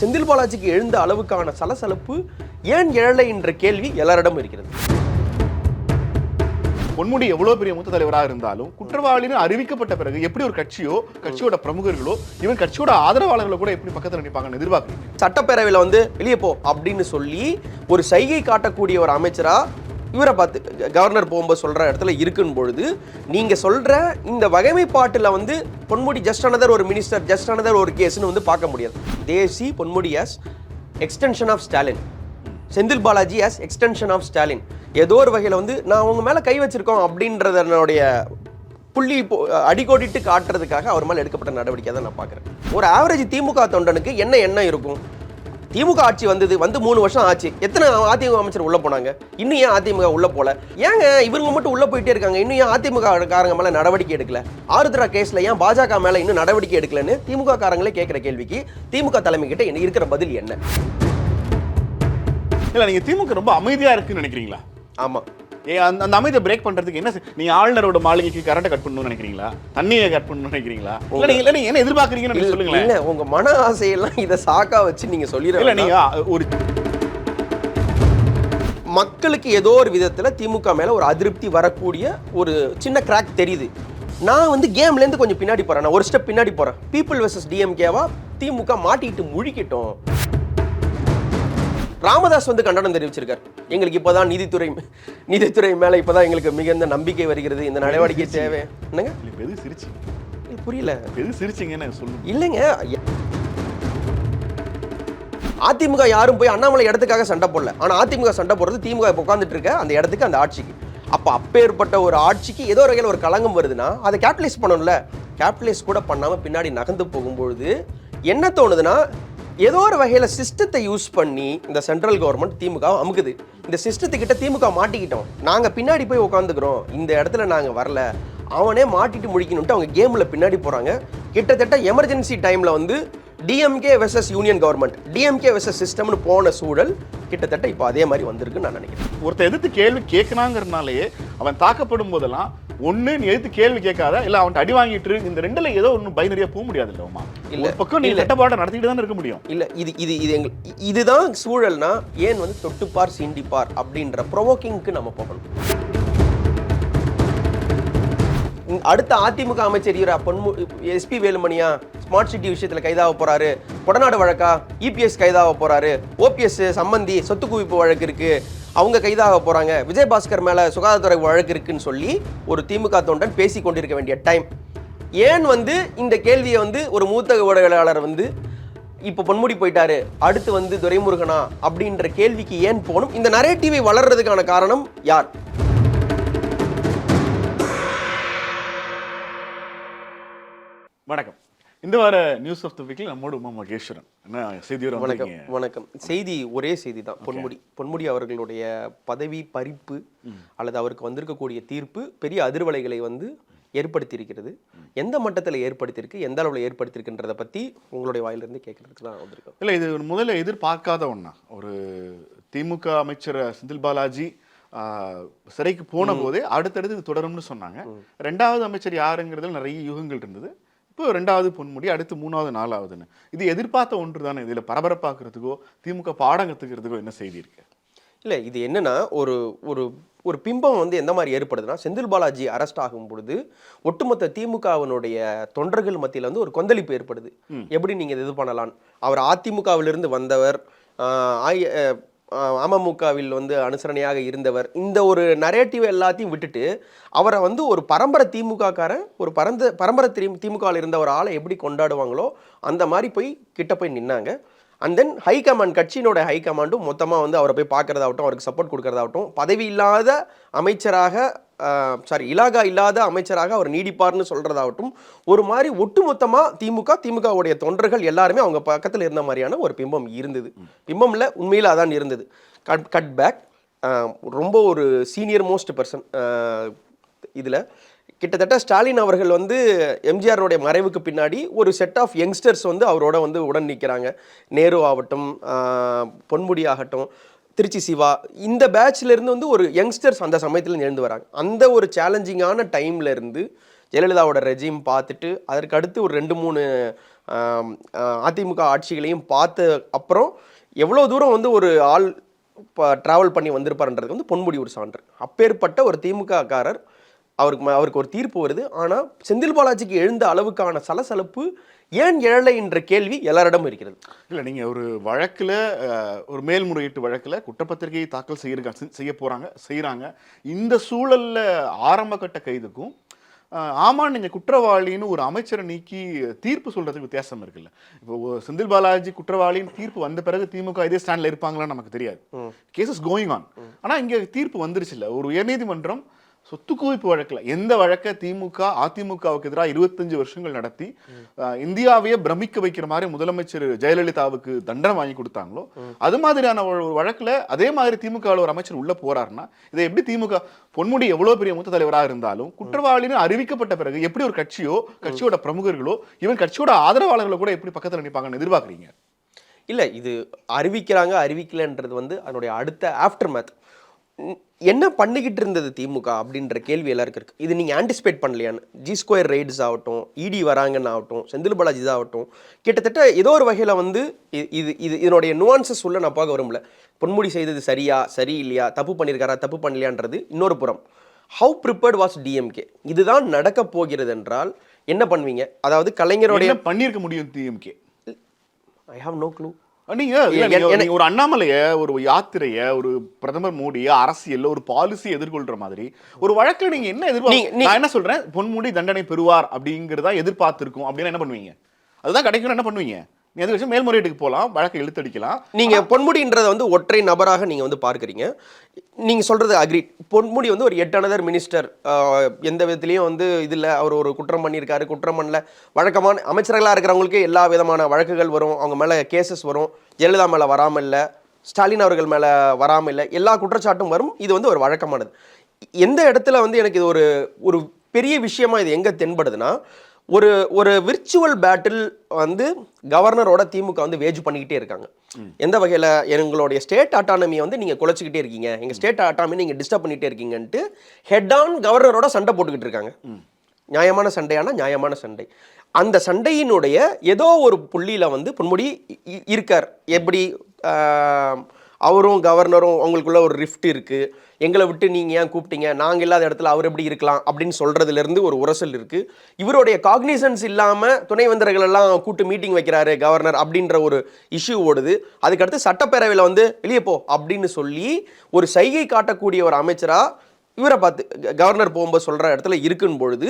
செந்தில் பாலாஜிக்கு எழுந்த அளவுக்கான சலசலப்பு ஏன் எழலை என்ற கேள்வி எல்லாரிடமும் இருக்கிறது. பொன்முடி எவ்வளவு பெரிய மூத்த தலைவராக இருந்தாலும் குற்றவாளின்னு அறிவிக்கப்பட்ட பிறகு எப்படி ஒரு கட்சியோ கட்சியோட பிரமுகர்களோ இவன் கட்சியோட ஆதரவாளர்களை கூட எப்படி பக்கத்துல நினைப்பாங்கன்னு எதிர்பார்க்குறீங்க? சட்டப்பேரவையில் வந்து வெளியே போ அப்படின்னு சொல்லி ஒரு சைகை காட்டக்கூடிய ஒரு அமைச்சரா இவரை பார்த்து கவர்னர் போகும்போது சொல்கிற இடத்துல இருக்குன்னு பொழுது நீங்கள் சொல்கிற இந்த வகைமைப்பாட்டில் வந்து பொன்முடி ஜஸ்ட் அனதர் ஒரு மினிஸ்டர் ஜஸ்ட் அனதர் ஒரு கேஸ்னு வந்து பார்க்க முடியாது. தேசி Ponmudi as extension of Stalin Senthil Balaji as extension of Stalin ஏதோ ஒரு வகையில் வந்து நான் உங்கள் மேலே கை வச்சிருக்கோம் அப்படின்றதனுடைய புள்ளி அடிக்கோடிட்டு காட்டுறதுக்காக அவர் மேலே எடுக்கப்பட்ட நடவடிக்கை தான் நான் பார்க்குறேன். ஒரு ஆவரேஜ் திமுக தொண்டனுக்கு என்ன எண்ணம் இருக்கும்? திமுக ஆட்சி வந்தது வந்து மூணு வருஷம் ஆச்சு. எத்தனை அதிமுக அமைச்சர் உள்ள போனாங்க? இன்னும் ஏன் அதிமுக உள்ள போல? ஏங்க இவங்க மட்டும் உள்ள போயிட்டே இருக்காங்க. இன்னும் ஏன் அதிமுக காரங்க மேல நடவடிக்கை எடுக்கல? ஆருத்ரா கேஸ்ல ஏன் பாஜக மேல இன்னும் நடவடிக்கை எடுக்கலன்னு திமுக காரங்களே கேட்கிற கேள்விக்கு திமுக தலைமை கிட்ட என்ன இருக்கிற பதில் என்ன? இல்ல நீங்க திமுக ரொம்ப அமைதியா இருக்குன்னு நினைக்கிறீங்களா? ஆமா. அந்த அந்த அமைதியை பிரேக் பண்றதுக்கு என்ன நீங்க ஆளுநரோட மாளிகைக்கு கரண்ட்டை கட் பண்ணணும்னு நினைக்கிறீங்களா? தண்ணியை கட் பண்ணணும்னு நினைக்கிறீங்களா? இல்ல இல்ல நீங்க என்ன எதிர்பார்க்கறீங்கன்னு சொல்லுங்களேன். இல்ல உங்க மன ஆசையெல்லாம் இதை சாக்கா வச்சு நீங்க இல்ல சொல்லிடுற நீங்க ஒரு மக்களுக்கு ஏதோ ஒரு விதத்துல திமுக மேல ஒரு அதிருப்தி வரக்கூடிய ஒரு சின்ன கிராக் தெரியுது. நான் வந்து கேம்ல இருந்து கொஞ்சம் பின்னாடி போறேன். நான் ஒரு ஸ்டெப் பின்னாடி போறேன். பீப்புள் வெர்சஸ் டிஎம்கேவா திமுக மாட்டிட்டு முழிக்கட்டும். ராமதாஸ் வந்து கண்டனம் தெரிவிச்சிருக்கார். எங்களுக்கு இப்போதான் நீதித்துறை நீதித்துறை மேல இப்போதான் எங்களுக்கு மிகுந்த நம்பிக்கை வருகிறது. இந்த நடவடிக்கை தேவை. என்னங்க? எது சிரிச்சு. புரியல. எது சிரிச்சீங்கன்னு சொல்லுங்க. இல்லைங்க. அதிமுக யாரும் போய் அண்ணாமலை இடத்துக்காக சண்டை போடல. ஆனா அதிமுக சண்டை போடுறது திமுக உட்காந்துட்டு இருக்க. அந்த இடத்துக்கு அந்த ஆட்சிக்கு. அப்ப அப்பேற்பட்ட ஒரு ஆட்சிக்கு ஏதோ ஒரு வகையில் ஒரு களங்கம் வருதுன்னா அதை கேபிட்டலைஸ் பண்ணணும்ல. கேபிட்டலைஸ் கூட பண்ணாம பின்னாடி நகர்ந்து போகும்பொழுது என்ன தோணுதுன்னா ஏதோ ஒரு வகையில் சிஸ்டத்தை யூஸ் பண்ணி இந்த சென்ட்ரல் கவர்மெண்ட் திமுக அமுக்குது. இந்த சிஸ்டத்துக்கிட்ட திமுக மாட்டிக்கிட்டோம். நாங்கள் பின்னாடி போய் உட்காந்துக்கிறோம் இந்த இடத்துல நாங்கள் வரல. அவனே மாட்டிட்டு முடிக்கணுன்ட்டு அவங்க கேமில் பின்னாடி போகிறாங்க கிட்டத்தட்ட எமர்ஜென்சி டைமில் வந்து DMK versus union government DMK versus சிஸ்டம்னு போன சூழல் கிட்டத்தட்ட இப்போ அதே மாதிரி வந்திருக்குன்னு நான் நினைக்கிறேன் ஒருத்தர் எதிர்த்து கேள்வி கேட்கணாங்கிறதுனாலயே அவன் தாக்கப்படும் போதெல்லாம் ஒண்ணு நீ எதிர்த்து கேள்வி கேட்காத இல்ல அவன் அடி வாங்கிட்டு. இந்த ரெண்டுல ஏதோ ஒண்ணு பைனரியா போக முடியாது இல்ல இல்ல. பக்கம் நீ இல்ல. சட்டப்பாட்டை நடத்திட்டு தானே இருக்க முடியும் இல்ல இது இது இது எங்க இ- இதுதான் சூழல்னா ஏன் வந்து தொட்டுப்பார் சீண்டிப்பார் அப்படின்ற ப்ரொவோக்கிங்க்கு நம்ம போகணும் அடுத்த அதிமுக அமைச்சர் ஈரா பொன்மு எஸ்பி வேலுமணியா? ஸ்மார்ட் சிட்டி விஷயத்தில் கைதாக போகிறாரு கொடநாடு வழக்கா? இபிஎஸ் கைதாக போகிறாரு ஓபிஎஸ் சம்பந்தி சொத்து குவிப்பு வழக்கு இருக்குது அவங்க கைதாக போகிறாங்க விஜயபாஸ்கர் மேலே சுகாதாரத்துறை வழக்கு இருக்குன்னு சொல்லி ஒரு திமுக தொண்டன் பேசி கொண்டிருக்க வேண்டிய டைம். ஏன் வந்து இந்த கேள்வியை வந்து ஒரு மூத்த ஊடகவியலாளர் வந்து இப்போ பொன்முடி போயிட்டாரு? அடுத்து வந்து துரைமுருகனா? அப்படின்ற கேள்விக்கு ஏன் போகணும்? இந்த நரேட்டிவை வளர்றதுக்கான காரணம் யார்? வணக்கம். இந்த வார நியூஸ் ஆஃப் த வீக்ல நம்மோட உமா மகேஸ்வரன். என்ன செய்தியோட வணக்கம் வணக்கம். செய்தி ஒரே செய்தி தான். பொன்முடி பொன்முடி அவர்களுடைய பதவி பறிப்பு அல்லது அவருக்கு வந்திருக்கக்கூடிய தீர்ப்பு பெரிய அதிர்வலைகளை வந்து ஏற்படுத்தியிருக்கிறது. எந்த மட்டத்தில் ஏற்படுத்தியிருக்கு எந்த அளவில் ஏற்படுத்தியிருக்குன்றதை பற்றி உங்களுடைய வாயிலிருந்து கேட்கறதுக்கு தான் வந்திருக்கோம். இல்ல இது முதல்ல எதிர்பார்க்காத ஒண்ணா. ஒரு திமுக அமைச்சர் செந்தில் பாலாஜி சிறைக்கு போன போதே அடுத்தடுத்து இது தொடரும்னு சொன்னாங்க. ரெண்டாவது அமைச்சர் யாருங்கிறதுல நிறைய யூகங்கள் இருந்தது. இப்போ ரெண்டாவது பொன்முடி அடுத்து மூணாவது நாலாவதுன்னு. இது எதிர்பார்த்த ஒன்று தானே இதுல பரபரப்பாக்குறதுக்கோ திமுக பாடம் கத்துக்கிறதுக்கோ என்ன செய்தி இருக்கு? இல்லை இது என்னன்னா ஒரு ஒரு ஒரு பிம்பம் வந்து எந்த மாதிரி ஏற்படுதுன்னா செந்தில் பாலாஜி அரெஸ்ட் ஆகும் பொழுது ஒட்டுமொத்த திமுகவினுடைய தொண்டர்கள் மத்தியில் வந்து ஒரு கொந்தளிப்பு ஏற்படுது. எப்படி நீங்க இது பண்ணலாம் அவர் அதிமுகவிலிருந்து வந்தவர் அமமுகவில் வந்து அனுசரணையாக இருந்தவர். இந்த ஒரு நரேட்டிவ் எல்லாத்தையும் விட்டுட்டு அவரை வந்து ஒரு பரம்பரை திமுகக்காரன் ஒரு பரந்த பரம்பரை திரு திமுகவில் இருந்த ஒரு ஆளை எப்படி கொண்டாடுவாங்களோ அந்த மாதிரி போய் கிட்ட போய் நின்னாங்க. அண்ட் தென் ஹை கமாண்ட் கட்சியினோட ஹை கமாண்டும் மொத்தமாக வந்து அவரை போய் பார்க்குறதாகட்டும் அவருக்கு சப்போர்ட் கொடுக்கறதாகட்டும் பதவி இல்லாத அமைச்சராக சாரி இலாகா இல்லாத அமைச்சராக அவர் நீடிப்பார்னு சொல்கிறதாகட்டும் ஒரு மாதிரி ஒட்டுமொத்தமாக திமுக திமுகவுடைய தொண்டர்கள் எல்லாருமே அவங்க பக்கத்தில் இருந்த மாதிரியான ஒரு பிம்பம் இருந்தது. பிம்பம்ல உண்மையில் அதான் இருந்தது. கட் கட் பேக் ரொம்ப ஒரு சீனியர் மோஸ்ட் பர்சன் இதில் கிட்டத்தட்ட ஸ்டாலின் அவர்கள் வந்து எம்ஜிஆருடைய மறைவுக்கு பின்னாடி ஒரு செட் ஆஃப் யங்ஸ்டர்ஸ் வந்து அவரோட வந்து உடன் நிற்கிறாங்க நேரு ஆகட்டும் பொன்முடி ஆகட்டும் திருச்சி சிவா இந்த பேட்ச்லேருந்து வந்து ஒரு யங்ஸ்டர்ஸ் அந்த சமயத்தில் எழுந்து வராங்க. அந்த ஒரு சேலஞ்சிங்கான டைம்லேருந்து ஜெயலலிதாவோட ரெஜிம் பார்த்துட்டு அதற்கு அடுத்து ஒரு ரெண்டு மூணு அதிமுக ஆட்சிகளையும் பார்த்த அப்புறம் எவ்வளோ தூரம் வந்து ஒரு ஆள் இப்போ ட்ராவல் பண்ணி வந்திருப்பாருன்றது வந்து பொன்முடி ஒரு சான்று. அப்பேற்பட்ட ஒரு திமுக காரர் அவருக்கு அவருக்கு ஒரு தீர்ப்பு வருது. ஆனால் செந்தில் பாலாஜிக்கு எழுந்த அளவுக்கான சலசலப்பு ஏன் எழலை என்ற கேள்வி எல்லாரிடமும் இருக்கிறது. இல்ல நீங்க ஒரு வழக்குல ஒரு மேல்முறையீட்டு வழக்குல குற்றப்பத்திரிகையை தாக்கல் செய்ய செய்ய போறாங்க செய்றாங்க. இந்த சூழல்ல ஆரம்ப கட்ட கைதுக்கும் அஹ், ஆமா நீங்க குற்றவாளின்னு ஒரு அமைச்சரை நீக்கி தீர்ப்பு சொல்றதுக்கு வித்தியாசம் இருக்குல்ல. இப்போ செந்தில் பாலாஜி குற்றவாளின்னு தீர்ப்பு வந்த பிறகு திமுக இதே ஸ்டாண்ட்ல இருப்பாங்களான்னு நமக்கு தெரியாது. கேசஸ் கோயிங் ஆன் ஆனா இங்க தீர்ப்பு வந்துருச்சு இல்ல. ஒரு உயர்நீதிமன்றம் சொத்து குவிப்பு வழக்குல. எந்த வழக்க திமுக அதிமுகவுக்கு எதிராக இருபத்தஞ்சு வருஷங்கள் நடத்தி இந்தியாவையே பிரமிக்க வைக்கிற மாதிரி முதலமைச்சர் ஜெயலலிதாவுக்கு தண்டனை வாங்கி கொடுத்தாங்களோ அது மாதிரியான ஒரு வழக்குல அதே மாதிரி திமுக ல ஒரு அமைச்சர் உள்ள போறாருன்னா இதை எப்படி திமுக பொன்முடி எவ்வளவு பெரிய மூத்த தலைவராக இருந்தாலும் குற்றவாளின்னு அறிவிக்கப்பட்ட பிறகு எப்படி ஒரு கட்சியோ கட்சியோட பிரமுகர்களோ இவன் கட்சியோட ஆதரவாளர்களை கூட எப்படி பக்கத்துல நிப்பாங்கன்னு எதிர்பார்க்கறீங்க? இல்லை இது அறிவிக்கிறாங்க அறிவிக்கலன்றது வந்து அதனுடைய அடுத்த ஆஃப்டர் மேத் என்ன பண்ணிக்கிட்டு இருந்தது திமுக அப்படின்ற கேள்வி எல்லாருக்கும் இருக்கு. இது நீங்கள் ஆன்டிசிபேட் பண்ணலையான்னு. ஜி ஸ்கொயர் ரைட்ஸ் ஆகட்டும் இடி வராங்கன்னு ஆகட்டும் செந்தில் பாலாஜி ஆகட்டும் கிட்டத்தட்ட ஏதோ ஒரு வகையில் வந்து இது இது இதனுடைய நுவான்சஸ் உள்ள நான் பார்க்க வரும்ல பொன்முடி செய்தது சரியா சரி இல்லையா தப்பு பண்ணியிருக்காரா தப்பு பண்ணலையான்றது இன்னொரு புறம். ஹவு ப்ரிப்பேர்ட் வாஸ் டிஎம்கே இதுதான் நடக்க போகிறது என்றால் என்ன பண்ணுவீங்க? அதாவது கலைஞருடைய பண்ணியிருக்க முடியும் DMK I have no clue நீங்க ஒரு அண்ணாமலைய ஒரு யாத்திரைய ஒரு பிரதமர் மோடிய அரசியல்ல ஒரு பாலிசி எதிர்கொள்ற மாதிரி ஒரு வழக்குல நீங்க என்ன எதிர்பார்க்க நான் என்ன சொல்றேன்? பொன்முடி தண்டனை பெறுவார் அப்படிங்கறதா எதிர்பார்த்திருக்கும் அப்படின்னு என்ன பண்ணுவீங்க? அதுதான் கிடைக்கும் என்ன பண்ணுவீங்க? அது வச்சு மேல்முறையீட்டுக்கு போலாம் வழக்கை இழுத்தடிக்கலாம் நீங்க பொன்முடின்றத வந்து ஒற்றை நபராக நீங்க வந்து பார்க்கறீங்க. நீங்க சொல்றது அக்ரி பொன்முடி வந்து ஒரு எட் அனதர் மினிஸ்டர் எந்த விதத்திலையும் வந்து இதுல அவர் ஒரு குற்றம் பண்ணியிருக்காரு குற்றம் பண்ணல. வழக்கமான அமைச்சர்களா இருக்கிறவங்களுக்கு எல்லா விதமான வழக்குகள் வரும். அவங்க மேல கேசஸ் வரும். ஜெயலலிதா மேல வராம இல்ல ஸ்டாலின் அவர்கள் மேல வராம இல்ல எல்லா குற்றச்சாட்டும் வரும். இது வந்து ஒரு வழக்கமானது. எந்த இடத்துல வந்து எனக்கு இது ஒரு ஒரு பெரிய விஷயமா இது எங்க தென்படுதுன்னா ஒரு ஒரு விர்ச்சுவல் பேட்டில் வந்து கவர்னரோட திமுக வந்து வேஜ் பண்ணிக்கிட்டே இருக்காங்க. எந்த வகையில்? எங்களுடைய ஸ்டேட் ஆட்டானமியை வந்து நீங்கள் குலைச்சிக்கிட்டே இருக்கீங்க. எங்கள் ஸ்டேட் ஆட்டானமி நீங்கள் டிஸ்டர்ப் பண்ணிகிட்டே இருக்கீங்கன்ட்டு ஹெட் ஆன் கவர்னரோட சண்டை போட்டுக்கிட்டு இருக்காங்க. நியாயமான சண்டையான நியாயமான சண்டை. அந்த சண்டையினுடைய ஏதோ ஒரு புள்ளியில் வந்து பொன்முடி இ- இருக்கார். எப்படி அவரும் கவர்னரும் அவங்களுக்குள்ள ஒரு ரிஃப்ட் இருக்குது எங்களை விட்டு நீங்கள் ஏன் கூப்பிட்டீங்க? நாங்கள் இல்லாத இடத்துல அவர் எப்படி இருக்கலாம் அப்படின்னு சொல்கிறதுலேருந்து ஒரு உரசல் இருக்குது இவருடைய காக்னிசன்ஸ் இல்லாமல் துணைவேந்தர்கள் எல்லாம் கூட்டு மீட்டிங் வைக்கிறாரு கவர்னர் அப்படின்ற ஒரு இஷ்யூ ஓடுது. அதுக்கடுத்து சட்டப்பேரவையில் வந்து வெளியே போ அப்படின்னு சொல்லி ஒரு சைகை காட்டக்கூடிய ஒரு அமைச்சராக இவரை பார்த்து கவர்னர் போகும்போது சொல்கிற இடத்துல இருக்குன்னு பொழுது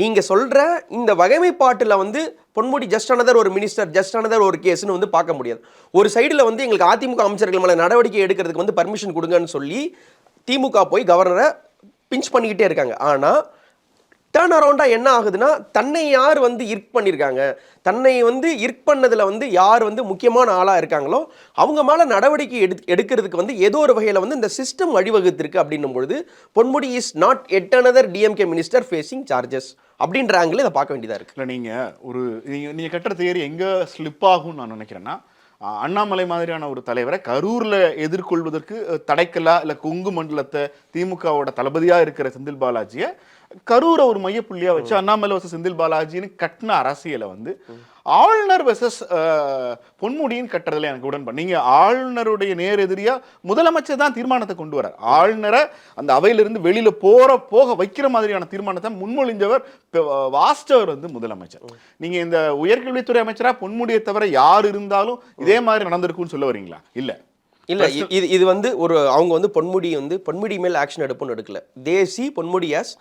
நீங்கள் சொல்கிற இந்த வகைமைப்பாட்டில் வந்து பொன்முடி ஜஸ்ட் அனதர் ஒரு மினிஸ்டர் ஜஸ்ட் அனதர் ஒரு கேஸ்னு வந்து பார்க்க முடியாது. ஒரு சைடில் வந்து எங்களுக்கு அதிமுக அமைச்சர்கள் மேலே நடவடிக்கை எடுக்கிறதுக்கு வந்து பர்மிஷன் கொடுங்கன்னு சொல்லி திமுக போய் கவர்னரை பிஞ்ச் பண்ணிக்கிட்டே இருக்காங்க. ஆனால் டேர்ன் அரவுண்டாக என்ன ஆகுதுன்னா தன்னை யார் வந்து இர்க் பண்ணியிருக்காங்க தன்னை வந்து இர்க் பண்ணதில் வந்து யார் வந்து முக்கியமான ஆளாக இருக்காங்களோ அவங்க மேலே நடவடிக்கை எடு எடுக்கிறதுக்கு வந்து ஏதோ ஒரு வகையில் வந்து இந்த சிஸ்டம் வழிவகுத்திருக்கு அப்படின்னும் பொழுது Ponmudi is not yet another DMK minister facing charges அப்படின்ற ஆங்கிள் இதை பார்க்க வேண்டியதாக இருக்குது இல்லை நீங்கள் ஒரு நீங்கள் நீங்கள் கட்டுற தேரி எங்கே ஸ்லிப் ஆகும்னு நான் நினைக்கிறேன்னா அண்ணாமலை மாதிரியான ஒரு தலைவரை கரூரில் எதிர்கொள்வதற்கு தடைக்கலா இல்லை கொங்கு மண்டலத்தை திமுகவோட தளபதியாக இருக்கிற செந்தில் பாலாஜியை கரூரை ஒரு மையப்புள்ளியா வச்சு அண்ணாமலை வச செந்தில் பாலாஜின்னு கட்டின அரசியலை வந்து ஆளுநர் வெசஸ் பொன்முடியின் கட்டுறதுல எனக்கு உடன்பா நீங்க ஆளுநருடைய நேர் எதிரியா முதலமைச்சர் தான் தீர்மானத்தை கொண்டு வரார் ஆளுநரை அந்த அவையிலிருந்து வெளியில போற போக வைக்கிற மாதிரியான தீர்மானத்தை முன்மொழிஞ்சவர் வாஸ்டவர் வந்து முதலமைச்சர். நீங்க இந்த உயர்கல்வித்துறை அமைச்சரா பொன்முடியை தவிர யார் இருந்தாலும் இதே மாதிரி நடந்திருக்கும்னு சொல்ல வரீங்களா? இல்ல. இல்ல இது இது வந்து ஒரு அவங்க வந்து பொன்முடி வந்து பொன்முடி மேல் ஆக்ஷன் எடுப்புன்னு எடுக்கல. தேசி Ponmudi as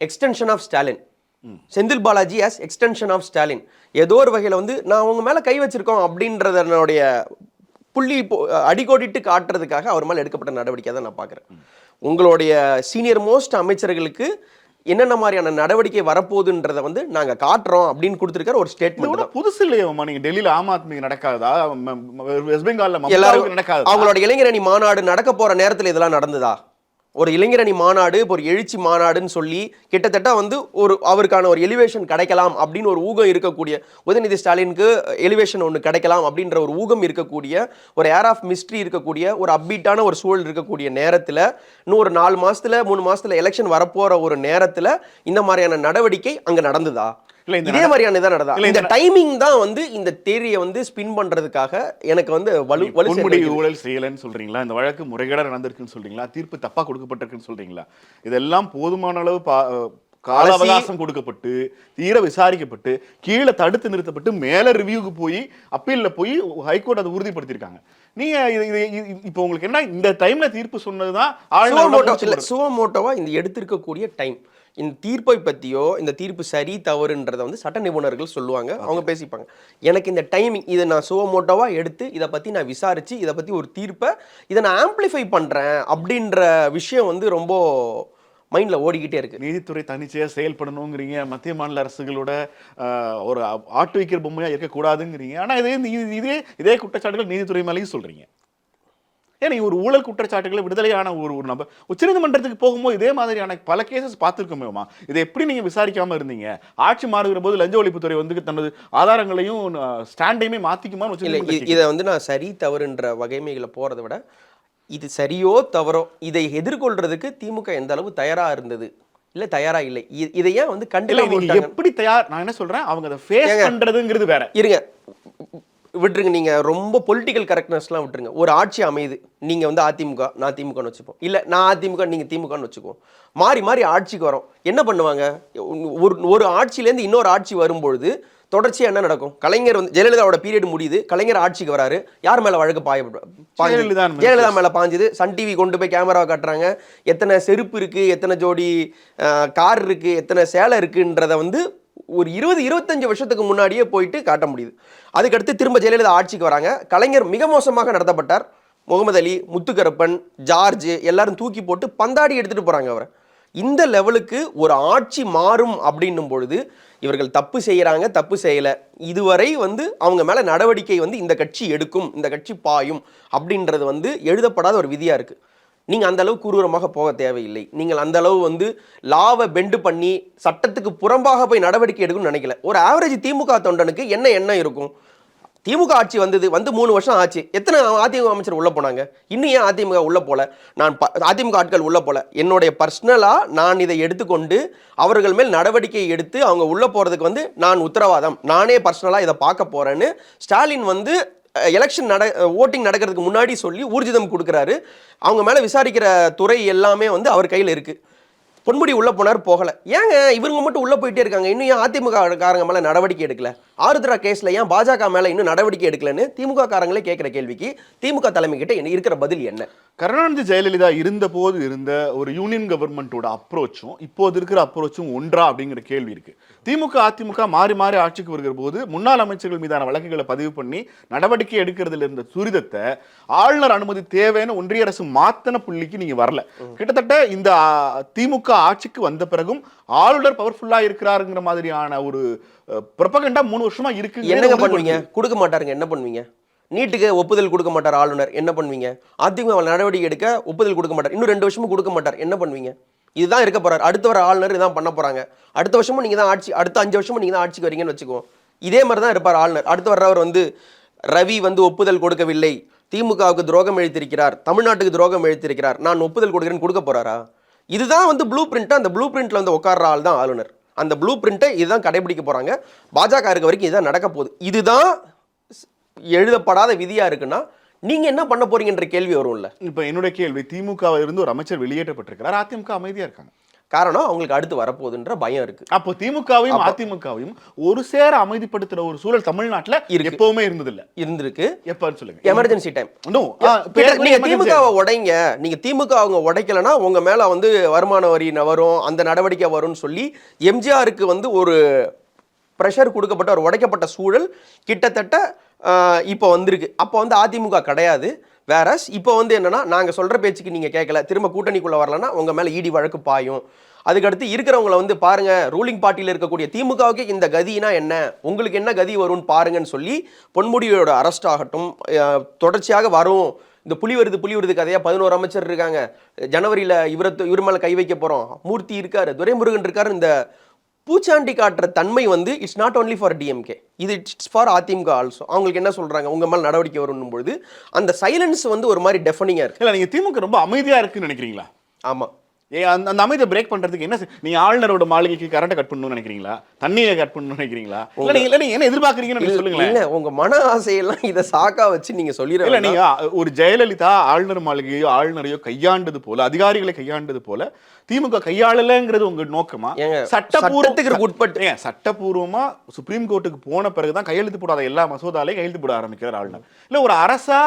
extension of Stalin Senthil Balaji as extension of Stalin ஏதோ ஒரு வகையில் வந்து நான் அவங்க மேலே கை வச்சிருக்கோம் அப்படின்றதனுடைய புள்ளி அடிக்கோடிட்டு காட்டுறதுக்காக அவர் மேலே எடுக்கப்பட்ட நடவடிக்கை தான் நான் பார்க்குறேன். உங்களுடைய சீனியர் மோஸ்ட் அமைச்சர்களுக்கு என்னென்ன மாதிரியான நடவடிக்கை வரப்போகுதுன்றதை வந்து நாங்கள் காட்டுறோம் அப்படின்னு கொடுத்துருக்கிற ஒரு ஸ்டேட்மெண்ட் கூட புதுசு இல்லையம்மா. நீங்க டெல்லியில ஆம் ஆத்மி நடக்காதா? வெஸ்ட் பெங்கால்ல எல்லாரும் நடக்காதா? அவங்களோட இளைஞரணி மாநாடு நடக்க போற நேரத்துல இதெல்லாம் நடந்ததா? ஒரு இளைஞரணி மாநாடு இப்போ ஒரு எழுச்சி மாநாடுன்னு சொல்லி கிட்டத்தட்ட வந்து ஒரு அவருக்கான ஒரு எலிவேஷன் கிடைக்கலாம் அப்படின்னு ஒரு ஊகம் இருக்கக்கூடிய உதயநிதி ஸ்டாலினுக்கு எலிவேஷன் ஒன்று கிடைக்கலாம் அப்படின்ற ஒரு ஊகம் இருக்கக்கூடிய ஒரு ஏர் ஆஃப் மிஸ்ட்ரி இருக்கக்கூடிய ஒரு அப்பீட்டான ஒரு சூழல் இருக்கக்கூடிய நேரத்தில் இன்னும் ஒரு நாலு மாதத்தில் மூணு மாதத்தில் எலெக்ஷன் வரப்போகிற ஒரு நேரத்தில் இந்த மாதிரியான நடவடிக்கை அங்கே நடந்ததா? இல்ல இதே மாதிரியான இதான் நடந்தா இல்ல, இந்த டைமிங் தான் வந்து இந்த தேரியை வந்து ஸ்பின் பண்றதுக்காக எனக்கு வந்து வலு வலு சேர்த்து பொன்முடி வைக்குது. ஊழல் செய்யலைன்னு சொல்றீங்களா? இந்த வழக்கு முறைகேடா நடந்திருக்குன்னு சொல்றீங்களா? தீர்ப்பு தப்பா கொடுக்கப்பட்டிருக்குன்னு சொல்றீங்களா? இதெல்லாம் போதுமான அளவு பா- கால அவகாசம் கொடுக்கப்பட்டு தீர விசாரிக்கப்பட்டு கீழே தடுத்து நிறுத்தப்பட்டு மேல ரிவ்யூக்கு போய் அப்பீல்ல போய் ஹைகோர்ட் அதை உறுதிப்படுத்தியிருக்காங்க நீங்க இது இப்போ உங்களுக்கு என்ன இந்த டைம்ல தீர்ப்பு சொன்னதுதான் சுவமோட்டோ மூச்சு இல்ல. சுவமோட்டோவா இந்த எடுத்திருக்கக்கூடிய டைம் இந்த தீர்ப்பை பத்தியோ இந்த தீர்ப்பு சரி தவறுன்றதை வந்து சட்ட நிபுணர்கள் சொல்லுவாங்க. அவங்க பேசிப்பாங்க. எனக்கு இந்த டைமிங் இதை நான் சுவமோட்டோவா எடுத்து இதை பத்தி நான் விசாரிச்சு இதை பத்தி ஒரு தீர்ப்பை இதை நான் ஆம்பிளிஃபை பண்றேன் அப்படின்ற விஷயம் வந்து ரொம்ப மைண்ட்ல ஓடிக்கிட்டே இருக்கு. நீதித்துறை தனிச்சையா செயல்படணுங்கிறீங்க. மத்திய மாநில அரசுகளோட ஒரு ஆட்டு வைக்கிற பொம்மையா இருக்கக்கூடாதுங்கிறீங்க. ஆனா இதே இதே இதே குற்றச்சாட்டுகள் நீதித்துறை மேலேயும் சொல்றீங்க. ஏன் நீங்க ஒரு ஊழல் குற்றச்சாட்டுகளை விடுதலையான ஒரு ஒரு நபர். உச்சநீதிமன்றத்துக்கு போகும்போது இதே மாதிரியான பல கேசஸ் பார்த்துருக்கோமேமா. இதை எப்படி நீங்க விசாரிக்காம இருந்தீங்க? ஆட்சி மாறுகிற போது லஞ்ச ஒழிப்புத்துறை வந்து தனது ஆதாரங்களையும் ஸ்டாண்டையுமே இ- இதை வந்து நான் சரி தவறுன்ற வகைமைகளை போறதை விட இது சரியோ தவறோ இதை எதிர்கொள்றதுக்கு திமுக எந்த அளவு தயாரா இருந்தது? இல்ல தயாரா இல்லை. இதை ஏன் வந்து இல்ல கண்டிப்பா நீங்க எப்படி தயார் நான் என்ன சொல்றேன்? அவங்க அதை ஃபேஸ் ஏங்க. பண்றதுங்கிறது வேற. இருங்க. விட்டுருங்க நீங்க ரொம்ப பொலிட்டிக்கல் கரெக்ட்னஸ்லாம் விட்டுருங்க. ஒரு ஆட்சி அமையுது நீங்க வந்து அதிமுக நான் திமுகன்னு வச்சுப்போம். இல்ல நான் அதிமுக நீங்க திமுகன்னு வச்சுக்குவோம். மாறி மாறி ஆட்சிக்கு வரோம். என்ன பண்ணுவாங்க? ஒரு ஒரு ஆட்சியிலேருந்து இன்னொரு ஆட்சி வரும்பொழுது தொடர்ச்சியா என்ன நடக்கும்? கலைஞர் வந்து ஜெயலலிதாவோட பீரியட் முடியுது கலைஞர் ஆட்சிக்கு வராரு. யார் மேல வழக்கு பாய ஜெயலலிதா மேல. ஜெயலலிதா மேல பாஞ்சுது. சன் டிவி கொண்டு போய் கேமரா காட்டுறாங்க. எத்தனை செருப்பு இருக்கு எத்தனை ஜோடி கார் இருக்கு எத்தனை சேலை இருக்குன்றத வந்து ஒரு இருபது இருபத்தஞ்சு வருஷத்துக்கு முன்னாடியே போயிட்டு காட்ட முடியுது. அதுக்கடுத்து திரும்ப ஜெயலலிதா ஆட்சிக்கு வராங்க. கலைஞர் மிக மோசமாக நடத்தப்பட்டார். முகமது அலி முத்துக்கருப்பன் ஜார்ஜ் எல்லாரும் தூக்கி போட்டு பந்தாடி எடுத்துகிட்டு போகிறாங்க அவரை. இந்த லெவலுக்கு ஒரு ஆட்சி மாறும் அப்படின்னும் பொழுது இவர்கள் தப்பு செய்கிறாங்க தப்பு செய்யலை. இதுவரை வந்து அவங்க மேலே நடவடிக்கை வந்து இந்த கட்சி எடுக்கும் இந்த கட்சி பாயும் அப்படின்றது வந்து எழுதப்படாத ஒரு விதியாக இருக்குது நீங்கள் அந்த அளவு குரூரமாக போக தேவையில்லை. நீங்கள் அந்த அளவு வந்து லாவை பெண்டு பண்ணி சட்டத்துக்கு புறம்பாக போய் நடவடிக்கை எடுக்கணும்னு நினைக்கல. ஒரு ஆவரேஜ் திமுக தொண்டனுக்கு என்ன எண்ணம் இருக்கும்? திமுக ஆட்சி வந்தது வந்து மூணு வருஷம் ஆச்சு. எத்தனை அதிமுக அமைச்சர் உள்ளே போனாங்க? இன்னும் ஏன் அதிமுக உள்ளே போல? நான் ப- அதிமுக ஆட்கள் உள்ளே போல. என்னுடைய பர்சனலாக நான் இதை எடுத்துக்கொண்டு அவர்கள் மேல் நடவடிக்கை எடுத்து அவங்க உள்ளே போகிறதுக்கு வந்து நான் உத்தரவாதம். நானே பர்சனலாக இதை பார்க்க போகிறேன்னு ஸ்டாலின் வந்து எலெக்ஷன் நட ஓட்டிங் நடக்கிறதுக்கு முன்னாடி சொல்லி ஊர்ஜிதம் கொடுக்குறாரு. அவங்க மேலே விசாரிக்கிற துறை எல்லாமே வந்து அவர் கையில் இருக்குது பொன்முடி உள்ளே போனார் போகலை. ஏங்க இவங்க மட்டும் உள்ளே போயிட்டே இருக்காங்க. இன்னும் ஏன் அதிமுக காரங்க மேலே நடவடிக்கை எடுக்கல? ஆருத்ரா கேஸில் ஏன் பாஜக மேலே இன்னும் நடவடிக்கை எடுக்கலன்னு திமுக காரங்களே கேள்விக்கு திமுக தலைமைகிட்ட என்ன இருக்கிற பதில் என்ன? கருணாநிதி ஜெயலலிதா இருந்தபோது இருந்த ஒரு யூனியன் கவர்மெண்ட்டோட அப்ரோச்சும் இப்போது இருக்கிற அப்ரோச்சும் ஒன்றா அப்படிங்கிற கேள்வி இருக்குது திமுக அதிமுக மாறி மாறி ஆட்சிக்கு வருகிற போது முன்னாள் அமைச்சர்கள் மீதான வழக்குகளை பதிவு பண்ணி நடவடிக்கை எடுக்கிறதுல இருந்த துரிதத்தை ஆளுநர் அனுமதி தேவைன்னு ஒன்றிய அரசு மாத்தன புள்ளிக்கு நீங்க வரல. கிட்டத்தட்ட இந்த திமுக ஆட்சிக்கு வந்த பிறகும் ஆளுநர் பவர்ஃபுல்லா இருக்கிறாருங்கிற மாதிரியான ஒரு ப்ரொபகண்டா மூணு வருஷமா இருக்கு என்னங்க பண்ணுவீங்க? கொடுக்க மாட்டாருங்க என்ன பண்ணுவீங்க? நீட்டுக்கு ஒப்புதல் கொடுக்க மாட்டார் ஆளுநர் என்ன பண்ணுவீங்க? அதிமுக நடவடிக்கை எடுக்க ஒப்புதல் கொடுக்க மாட்டார் இன்னும் ரெண்டு வருஷமும் கொடுக்க மாட்டார் என்ன பண்ணுவீங்க? இதுதான் இருக்க போறாரு. அடுத்த வர ஆளுநர் இதான் பண்ண போறாங்க. அடுத்த வருஷமும் நீங்க தான் ஆட்சி அடுத்த அஞ்சு வருஷமும் நீங்க தான் ஆட்சிக்கு வரீங்கன்னு வச்சுக்குவோம் இதே மாதிரி தான் இருப்பார் ஆளுநர். அடுத்து வர்றவர் வந்து ரவி வந்து ஒப்புதல் கொடுக்கவில்லை. திமுகவுக்கு துரோகம் எழுத்திருக்கிறார் தமிழ்நாட்டுக்கு துரோகம் எழுத்திருக்கிறார் நான் ஒப்புதல் கொடுக்குறேன்னு கொடுக்க போறாரா? இதுதான் வந்து ப்ளூ பிரிண்ட் அந்த ப்ளூ பிரிண்ட்ல வந்து உட்கார்ற ஆள் தான் ஆளுநர். அந்த ப்ளூ பிரிண்ட்டை இதுதான் கடைபிடிக்க போறாங்க. பாஜக இருக்க வரைக்கும் இதுதான் நடக்க போகுது. இதுதான் எழுதப்படாத விதியா இருக்குன்னா நீங்க என்ன பண்ண போறீங்கன்ற கேள்வி வரும்ல. இப்ப என்னுடைய கேள்வி திமுக இருந்து ஒரு அமைச்சர் வெளியேற்றப்பட்டிருக்கிறார் அதிமுக அமைதியா இருக்காங்க. காரணம் அவங்களுக்கு அடுத்து வரப்போகுதுன்ற பயம் இருக்கு. அப்போ திமுகவையும் அதிமுகவையும் ஒரு சேர அமைதிப்படுத்துற ஒரு சூழல் தமிழ்நாட்டுல. எப்பவுமே இருந்ததில்ல. இருந்திருக்கு. எப்பன்னு சொல்லுங்க. எமர்ஜென்சி டைம் நீங்க. திமுகவை உடைங்க. நீங்க திமுக அவங்க உடைக்கலனா உங்க மேல வந்து வருமான வரி வரும் அந்த நடவடிக்கை வரும்னு சொல்லி எம்ஜிஆருக்கு வந்து ஒரு ப்ரெஷர் கொடுக்கப்பட்ட ஒரு உடைக்கப்பட்ட சூழல் கிட்டத்தட்ட இப்போ வந்திருக்கு. அப்போ வந்து அதிமுக கிடையாது. வேறஸ் இப்போ வந்து என்னென்னா நாங்கள் சொல்கிற பேச்சுக்கு நீங்கள் கேட்கல திரும்ப கூட்டணிக்குள்ளே வரலன்னா உங்கள் மேலே இடி வழக்கு பாயும். அதுக்கடுத்து இருக்கிறவங்கள வந்து பாருங்கள் ரூலிங் பார்ட்டியில் இருக்கக்கூடிய திமுகவுக்கு இந்த கதினா என்ன? உங்களுக்கு என்ன கதி வரும்னு பாருங்கன்னு சொல்லி பொன்முடியோட அரெஸ்ட் ஆகட்டும். தொடர்ச்சியாக வரும். இந்த புலி வருது புலி வருது கதையாக பதினோரு அமைச்சர் இருக்காங்க. ஜனவரியில் இவர இவர் மேலே கை வைக்க போகிறோம் மூர்த்தி இருக்காரு துரைமுருகன் இருக்காரு இந்த பூச்சாண்டி காட்டுற தன்மை வந்து it's not only for DMK இது இட்ஸ் ஃபார் அதிமுக ஆல்சோ அவங்களுக்கு என்ன சொல்றாங்க? உங்க மேல நடவடிக்கை வரும்னும் பொழுது அந்த சைலன்ஸ் வந்து ஒரு மாதிரி டெஃபனிங்கா இருக்கு. இல்ல நீங்க திமுக ரொம்ப அமைதியா இருக்குன்னு நினைக்கிறீங்களா? ஆமா. ஏ அந்த அந்த அமைதியை பிரேக் பண்றதுக்கு என்ன செய்- நீங்க ஆளுநரோட மாளிகைக்கு கரண்ட்டை கட் பண்ணணும்னு நினைக்கிறீங்களா? தண்ணியை கட் பண்ணணும்னு நினைக்கிறீங்களா? இல்ல நீங்க இல்ல என்ன எதிர்பார்க்கறீங்கன்னு சொல்லுங்களேன். இல்ல உங்க மன ஆசையெல்லாம் இதை சாக்கா வச்சு நீங்க இல்ல சொல்லிடுற நீங்க அ, ஒரு ஜெயலலிதா ஆளுநர் மாளிகையோ ஆளுநரையோ கையாண்டது போல அதிகாரிகளை கையாண்டது போல திமுக கையாளலங்கிறது உங்க நோக்கமா? சட்டத்துக்கு உட்பட்டு. ஏங்க, சட்டப்பூர்வமா சுப்ரீம் கோர்ட்டுக்கு போன பிறகுதான் கையெழுத்து போடாத எல்லா மசோதாலையும் கையெழுத்து போட ஆரம்பிக்கிறார் ஆளுநர். இல்ல ஒரு அரசா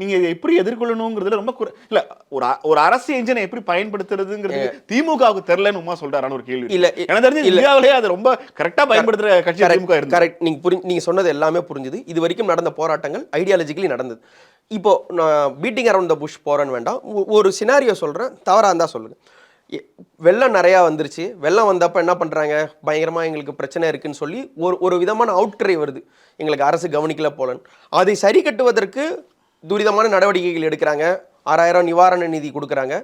நீங்க இதை எப்படி எதிர்கொள்ளணுங்கிறதுல ரொம்ப குறை இல்ல ஒரு ஒரு அரசு என்ஜினை எப்படி பயன்படுத்துறதுங்கிறது திமுகவுக்கு தெரியலன்னு உமா சொல்றாரான்னு ஒரு கேள்வி இல்ல, இருக்கு. எனக்கு தெரிஞ்சு. இந்தியாவிலேயே அது ரொம்ப கரெக்டா பயன்படுத்துற கட்சி திமுக இருந்து கரெக்ட் நீங்க புரி நீங்க சொன்னது எல்லாமே புரிஞ்சுது. இது வரைக்கும் நடந்த போராட்டங்கள் ஐடியாலஜிக்கலி நடந்தது. இப்போ நான் பீட்டிங் அரவுண்ட் த புஷ் போறேன்னு வேண்டாம். ஒரு சினாரியோ சொல்றேன். தவறா இருந்தா சொல்லுங்க. எ- வெள்ளம் நிறையா வந்துருச்சு. வெள்ளம் வந்தப்ப என்ன பண்றாங்க? பயங்கரமா எங்களுக்கு பிரச்சனை இருக்குன்னு சொல்லி ஒரு ஒரு விதமான அவுட்க்ரை வருது. எங்களுக்கு அரசு கவனிக்கல போலன்னு. அதை சரி கட்டுவதற்கு துரிதமான நடவடிக்கைகள் எடுக்கிறாங்க. ஆறாயிரம் நிவாரண நிதி கொடுக்குறாங்க.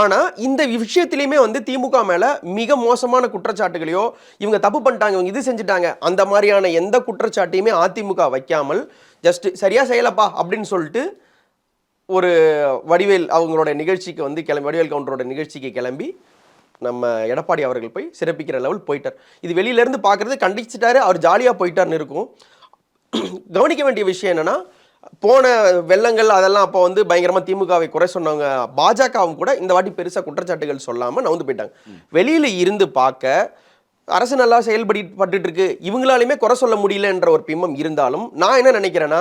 ஆனால் இந்த விஷயத்திலையுமே வந்து திமுக மேலே மிக மோசமான குற்றச்சாட்டுகளையோ இவங்க தப்பு பண்ணிட்டாங்க இவங்க இது செஞ்சுட்டாங்க அந்த மாதிரியான எந்த குற்றச்சாட்டையுமே அதிமுக வைக்காமல் ஜஸ்ட் சரியாக செய்யலப்பா அப்படின்னு சொல்லிட்டு ஒரு வடிவேல் அவங்களோட நிகழ்ச்சிக்கு வந்து கிளம்பி வடிவேல் கவுண்டரோட நிகழ்ச்சிக்கு கிளம்பி நம்ம எடப்பாடி அவர்கள் போய் சிறப்பிக்கிற லெவல் போயிட்டார். இது வெளியிலேருந்து பார்க்குறது கண்டிச்சிட்டாரு அவர் ஜாலியாக போயிட்டார்னு இருக்கும். கவனிக்க வேண்டிய விஷயம் என்னன்னா போன வெள்ளங்கள் அதெல்லாம் அப்போ வந்து பயங்கரமாக திமுகவை குறை சொன்னவங்க பாஜகவும் கூட இந்த வாட்டி பெருசாக குற்றச்சாட்டுகள் சொல்லாமல் நவுந்து போயிட்டாங்க. வெளியில் இருந்து பார்க்க அரசு நல்லா செயல்பட்டு இருக்கு இவங்களாலையுமே குறை சொல்ல முடியலன்ற ஒரு பிம்பம் இருந்தாலும் நான் என்ன நினைக்கிறேன்னா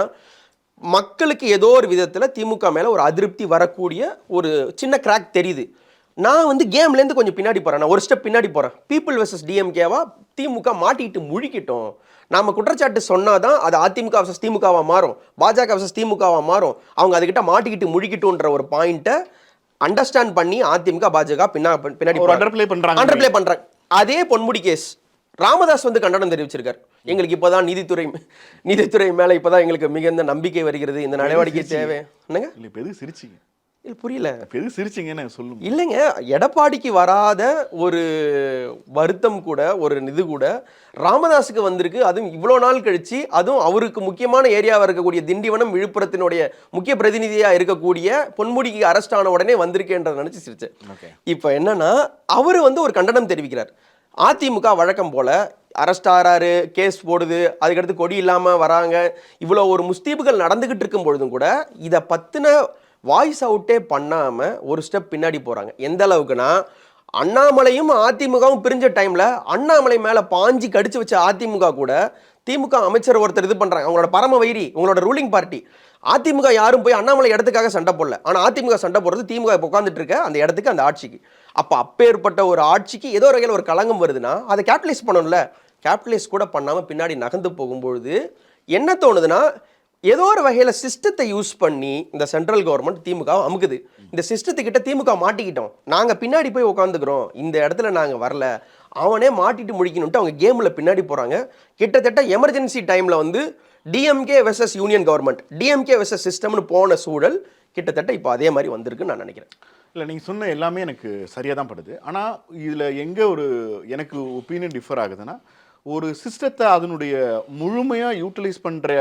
மக்களுக்கு ஏதோ ஒரு விதத்தில் திமுக மேலே ஒரு அதிருப்தி வரக்கூடிய ஒரு சின்ன கிராக் தெரியுது. நான் வந்து கேம்லேருந்து கொஞ்சம் பின்னாடி போகிறேன் நான் ஒரு ஸ்டெப் பின்னாடி போகிறேன் பீப்புள் வெர்சஸ் டிஎம்கேவா திமுக மாட்டிக்கிட்டு முழிக்கிட்டோம். நாம குற்றச்சாட்டு சொன்னாதான் அது அதிமுக வர்சஸ் திமுகவா மாறும். பாஜக வர்சஸ் திமுகவா மாறும். அவங்க அதுகிட்ட மாட்டிக்கிட்டு முழிக்கட்டும்ன்ற ஒரு பாயிண்ட்டை அண்டர்ஸ்டாண்ட் பண்ணி அதிமுக பாஜக பின்னா பின்னாடி ஒரு underplay பண்றாங்க. அண்டர் ப்ளே பண்றாங்க அதே பொன்முடி கேஸ் ராமதாஸ் வந்து கண்டனம் தெரிவிச்சிருக்காரு. எங்களுக்கு இப்போதான் நீதித்துறை நீதித்துறை மேல இப்போதான் எங்களுக்கு மிகுந்த நம்பிக்கை வருகிறது. இந்த நடவடிக்கை தேவை. என்னங்க? இல்ல சிரிச்சீங்க. இல்ல புரியல. எதுக்கு சிரிச்சீங்கன்னு சொல்லுங்க. இல்லைங்க எடப்பாடிக்கு வராத ஒரு வருத்தம் கூட ஒரு இது கூட ராமதாஸுக்கு வந்திருக்கு. அதுவும் இவ்வளோ நாள் கழிச்சு அதுவும் அவருக்கு முக்கியமான ஏரியாவாக இருக்கக்கூடிய திண்டிவனம் விழுப்புரத்தினுடைய முக்கிய பிரதிநிதியாக இருக்கக்கூடிய பொன்முடிக்கு அரெஸ்ட் ஆன உடனே வந்திருக்கேன்றதை நினச்சி சிரிச்சேன். இப்போ என்னன்னா அவர் வந்து ஒரு கண்டனம் தெரிவிக்கிறார். அதிமுக வழக்கம் போல அரெஸ்ட் ஆறாரு கேஸ் போடுது அதுக்கடுத்து கொடி இல்லாம வராங்க. இவ்வளோ ஒரு முஸ்தீபுகள் நடந்துகிட்டு இருக்கும் பொழுதும் கூட இதை பத்தின வாய்ஸ் அவுட்டே பண்ணாமல் ஒரு ஸ்டெப் பின்னாடி போகிறாங்க எந்த அளவுக்குன்னா அண்ணாமலையும் அதிமுகவும் பிரிஞ்ச டைமில் அண்ணாமலை மேலே பாஞ்சி கடிச்சு வச்ச அதிமுக கூட திமுக அமைச்சர் ஒருத்தர் இது பண்ணுறாங்க அவங்களோட பரம வைரி உங்களோட ரூலிங் பார்ட்டி அதிமுக யாரும் போய் அண்ணாமலை இடத்துக்காக சண்டை போடல. ஆனால் அதிமுக சண்டை போடுறது திமுக இப்போ உட்காந்துட்டு இருக்க அந்த இடத்துக்கு அந்த ஆட்சிக்கு. அப்போ அப்பேற்பட்ட ஒரு ஆட்சிக்கு ஏதோ ஒரு வகையில் ஒரு களங்கம் வருதுன்னா அதை கேபிட்டலைஸ் பண்ணணும்ல. கேபிட்டலைஸ் கூட பண்ணாமல் பின்னாடி நகர்ந்து போகும்பொழுது என்ன தோணுதுன்னா ஏதோ ஒரு வகையில் சிஸ்டத்தை யூஸ் பண்ணி இந்த சென்ட்ரல் கவர்மெண்ட் திமுக அமுக்குது. இந்த சிஸ்டத்துக்கிட்ட திமுக மாட்டிக்கிட்டோம். நாங்கள் பின்னாடி போய் உட்காந்துக்கிறோம் இந்த இடத்துல நாங்கள் வரல. அவனே மாட்டிட்டு முடிக்கணும்ட்டு அவங்க கேமில் பின்னாடி போகிறாங்க கிட்டத்தட்ட எமர்ஜென்சி டைமில் வந்து DMK versus union government DMK versus சிஸ்டம்னு போன சூழல் கிட்டத்தட்ட இப்போ அதே மாதிரி வந்திருக்குன்னு நான் நினைக்கிறேன். இல்லை நீங்கள் சொன்ன எல்லாமே எனக்கு சரியாக தான் படுது. ஆனால் இதில் எங்கே ஒரு எனக்கு ஒப்பீனியன் டிஃபர் ஆகுதுன்னா ஒரு சிஸ்டத்தை அதனுடைய முழுமையாக யூட்டிலைஸ் பண்ணுற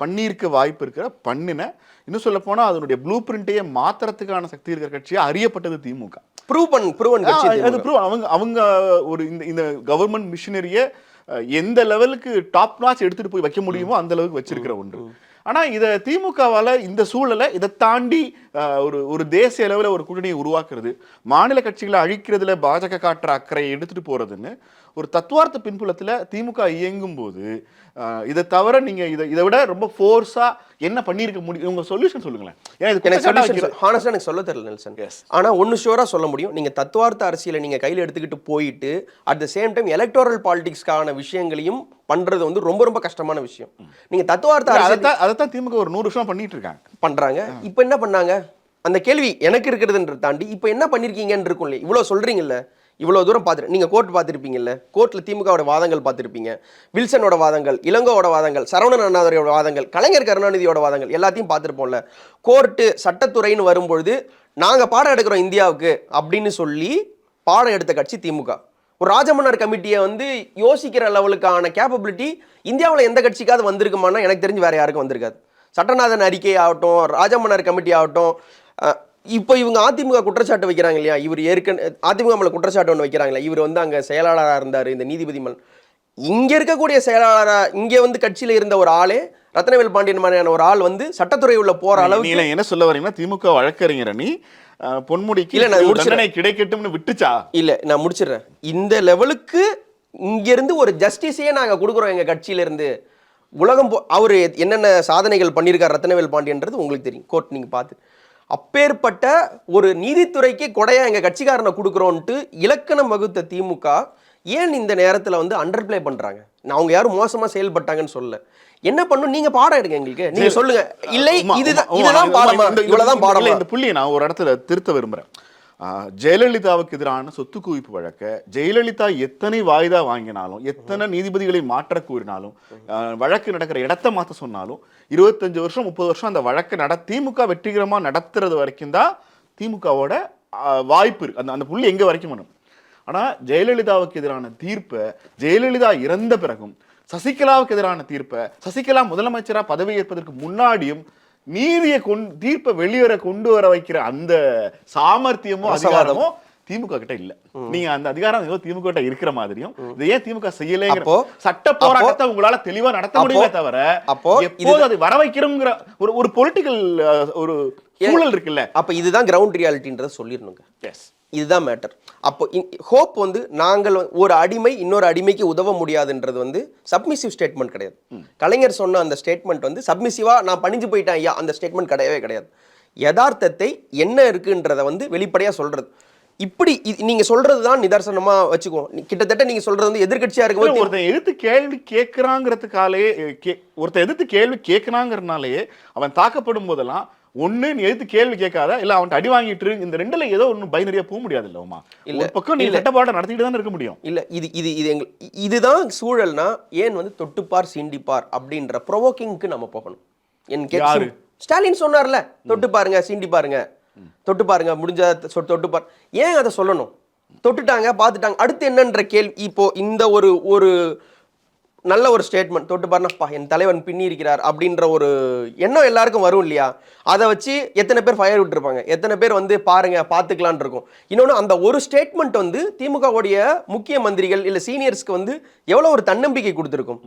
பண்ணியிருக்க வாய்ப்பு இருக்கிற பண்ணின இன்னும் சொல்ல போனால் அதனுடைய ப்ளூ பிரிண்ட்டையே மாத்துறதுக்கான சக்தி இருக்கிற கட்சியாக அறியப்பட்டது திமுக. ப்ரூவ் பண் ப்ரூவன் அது prove- அவங்க அவங்க ஒரு இந்த இந்த கவர்மெண்ட் மிஷினரியை எந்த லெவலுக்கு டாப் நாச் எடுத்துட்டு போய் வைக்க முடியுமோ அந்த அளவுக்கு வச்சிருக்கிற ஒன்று. ஆனா இதை திமுகவால இந்த சூழலை இதை தாண்டி ஒரு ஒரு தேசிய அளவில் ஒரு கூட்டணியை உருவாக்குறது மாநில கட்சிகளை அழிக்கிறதுல பாஜக காட்டுற அக்கறையை எடுத்துட்டு போறதுன்னு ஒரு தத்துவார்த்த பின்புலத்துல திமுக இயங்கும் போது இதை தவிர நீங்க இதை இதை விட ரொம்ப ஃபோர்ஸா என்ன பண்ணியிருக்க முடியும் உங்க சொல்யூஷன் சொல்லுங்களேன். ஏன்னா இது எனக்கு சொல்யூஷன் ஹானஸ்டாக எனக்கு சொல்ல தெரியல நெல்சன் Yes. ஆனா ஒன்னு ஷூரா சொல்ல முடியும். நீங்க தத்துவார்த்த அரசியலை நீங்க கையில எடுத்துக்கிட்டு போயிட்டு at the same time electoral பாலிடிக்ஸ்க்கான விஷயங்களையும் பண்றது வந்து ரொம்ப ரொம்ப கஷ்டமான விஷயம். நீங்க தத்துவார்த்த அதைத்தான் அதைத்தான் திமுக ஒரு நூறு வருஷம் பண்ணிட்டு இருக்காங்க. பண்றாங்க. இப்போ என்ன பண்ணாங்க? அந்த கேள்வி எனக்கு இருக்கிறதுன்றத தாண்டி இப்போ என்ன பண்ணிருக்கீங்கன்னு இருக்கும் இல்லையா இவ்வளோ சொல்றீங்கல்ல. இவ்வளோ தூரம் பார்த்துட்டு நீங்கள் கோர்ட் பார்த்துருப்பீங்கல்ல கோர்ட்டில் திமுகவோட வாதங்கள் பார்த்துருப்பீங்க வில்சனோட வாதங்கள் இளங்கோவோட வாதங்கள் சரவணன் அண்ணாதுரையோட வாதங்கள் கலைஞர் கருணாநிதியோட வாதங்கள் எல்லாத்தையும் பார்த்துருப்போம்ல கோர்ட்டு சட்டத்துறைன்னு வரும்பொழுது நாங்கள் பாடம் எடுக்கிறோம் இந்தியாவுக்கு அப்படின்னு சொல்லி பாடம் எடுத்த கட்சி திமுக. ஒரு ராஜமன்னர் கமிட்டியை வந்து யோசிக்கிற லெவலுக்கான கேப்பபிலிட்டி இந்தியாவில் எந்த கட்சிக்காவது வந்திருக்குமானா எனக்கு தெரிஞ்சு வேறு யாருக்கும் வந்திருக்காது. சட்டநாதன் அறிக்கை ஆகட்டும் ராஜமன்னர் கமிட்டி ஆகட்டும் இப்போ இவங்க அதிமுக குற்றச்சாட்டு வைக்கிறாங்க இல்லையா? இவர் ஏற்கனவே அதிமுக மேலே குற்றச்சாட்டு ஒன்று வைக்கிறாங்களா இவர் வந்து அங்கே செயலாளராக இருந்தார் இந்த நீதிபதி மன் இங்கே இருக்கக்கூடிய செயலாளராக இங்கே வந்து கட்சியில் இருந்த ஒரு ஆளே ரத்னவேல் பாண்டியன் மாதிரியான ஒரு ஆள் வந்து சட்டத்துறை உள்ள போற அளவுக்கு என்ன சொல்ல வரீங்கன்னா திமுக வழக்கறிஞர் அஹ், பொன்முடிக்கு இல்ல, நான். தண்டனை கிடைக்கட்டும்னு விட்டுச்சா? இல்ல நான் முடிச்சிடுறேன். இந்த லெவலுக்கு இங்க இருந்து ஒரு ஜஸ்டிஸையே நாங்க கொடுக்குறோம் எங்க கட்சியில இருந்து உலகம் போ- அவரு என்னென்ன சாதனைகள் பண்ணியிருக்கார் ரத்னவேல் பாண்டியன்றது உங்களுக்கு தெரியும். கோர்ட் நீங்க பார்த்து. அப்பேற்பட்ட ஒரு நீதித்துறைக்கு கொடையா எங்க கட்சிக்காரனை கொடுக்குறோன்ட்டு இலக்கணம் வகுத்த திமுக ஏன் இந்த நேரத்துல வந்து அண்டர் ப்ளே பண்றாங்க? நான் அவங்க யாரும் மோசமா செயல்பட்டாங்கன்னு சொல்ல என்ன பண்ணும்? நீங்க பாடம் எடுங்க எங்களுக்கு. நீங்க சொல்லுங்க. இல்லை இதுதான் பாடமா? இவ்வளவுதான் இல்ல, பாடமா? இந்த புள்ளியை நான் ஒரு இடத்துல திருத்த விரும்புறேன். ஜெயலலிதாவுக்கு எதிரான சொத்து குவிப்பு வழக்க ஜெயலலிதா எத்தனை வாய்தா வாங்கினாலும் எத்தனை நீதிபதிகளை மாற்ற கூறினாலும் வழக்கு நடக்கிற இடத்த மாத்த சொன்னாலும் இருபத்தஞ்சு வருஷம் முப்பது வருஷம் அந்த வழக்கு நட திமுக வெற்றிகரமா நடத்துறது வரைக்கும் தான் திமுகவோட வாய்ப்பு இருக்கு. அந்த அந்த புள்ளி எங்க வரைக்கும் வேணும் ஆனா ஜெயலலிதாவுக்கு எதிரான தீர்ப்பை ஜெயலலிதா இறந்த பிறகும் சசிகலாவுக்கு எதிரான தீர்ப்பை சசிகலா முதலமைச்சரா பதவி ஏற்பதற்கு முன்னாடியும் நீதியை கொண்டு தீர்ப்பை வெளியேற கொண்டு வர வைக்கிற அந்த சாமர்த்தியமும் ரசவாதம். அதிகாரமும் திமுக கிட்ட இல்ல. நீங்க அந்த அதிகாரம் ஏதோ திமுக கிட்ட இருக்கிற மாதிரியும் இதை ஏன் திமுக செய்யலைங்கிற அப்போ- சட்ட போராட்டத்தை உங்களால தெளிவா நடத்த முடியுமே தவிர அப்போ எப்போது அதை வர வைக்கிறோங்கிற ஒரு ஒரு பொலிட்டிக்கல் ஒரு சூழல் இருக்குல்ல. அப்ப இதுதான் கிரவுண்ட் ரியாலிட்டின்றத சொல்லிடணுங்க. எஸ் இதுதான் மேட்டர் அப்போ ஹோப் வந்து நாங்கள் ஒரு அடிமை இன்னொரு அடிமைக்கு உதவ முடியாதுன்றது வந்து சப்மிசிவ் ஸ்டேட்மெண்ட் கிடையாது. கலைஞர் சொன்ன அந்த ஸ்டேட்மெண்ட் வந்து சப்மிசிவா நான் பணிஞ்சு போயிட்டேன் ஐயா அந்த ஸ்டேட்மெண்ட் கிடையவே கிடையாது. யதார்த்தத்தை என்ன இருக்குன்றத வந்து வெளிப்படையா சொல்றது. இப்படி இது- நீங்க சொல்றது தான் நிதர்சனமா வச்சுக்கோ. நீ- கிட்டத்தட்ட நீங்க சொல்றது வந்து எதிர்க்கட்சியா இருக்கும்போது ஒருத்தன் எதிர்த்து கேள்வி கேட்கிறாங்கிறதுக்காலே கே ஒருத்தன் எதிர்த்து கேள்வி கேட்கறாங்கிறனாலேயே அவன் தாக்கப்படும் போதெல்லாம் ஒண்ணு நீ எதிர்த்து கேள்வி கேட்காத? இல்ல அவன் அடி வாங்கிட்டு. இந்த ரெண்டுல ஏதோ ஒண்ணு பைனரியா போக முடியாது இல்ல உமா. இல்ல, பக்கம் நீ இல்ல. சட்டப்பாடம் நடத்திட்டு தான் இருக்க முடியும். இல்ல இது இது இது எங்க இ- இதுதான் சூழல்னா ஏன் வந்து தொட்டுப்பார் சீண்டிப்பார் அப்படின்ற ப்ரொவோக்கிங்க்கு நம்ம போகணும். என் யாரு? ஸ்டாலின் சொன்னார்ல தொட்டு பாருங்க சீண்டி பாருங்க. தொட்டு பாருங்க முடிஞ்ச தொட்டு பார். ஏன் அதை சொல்லணும்? தொட்டுட்டாங்க பார்த்துட்டாங்க. அடுத்து என்னன்ற கேள்வி இப்போ இந்த ஒரு ஒரு நல்ல ஒரு ஸ்டேட்மெண்ட் தொட்டு பாருனாப்பா என் தலைவன் பின்னி இருக்கிறார் அப்படின்ற ஒரு எண்ணம் எல்லாருக்கும் வரும் இல்லையா? அதை வச்சு எத்தனை பேர் ஃபயர் விட்டுருப்பாங்க? எத்தனை பேர் வந்து பாருங்க பார்த்துக்கலான் இருக்கும். இன்னொன்று அந்த ஒரு ஸ்டேட்மெண்ட் வந்து திமுகவுடைய முக்கிய மந்திரிகள் இல்லை சீனியர்ஸ்க்கு வந்து எவ்வளோ ஒரு தன்னம்பிக்கை கொடுத்துருக்கும்.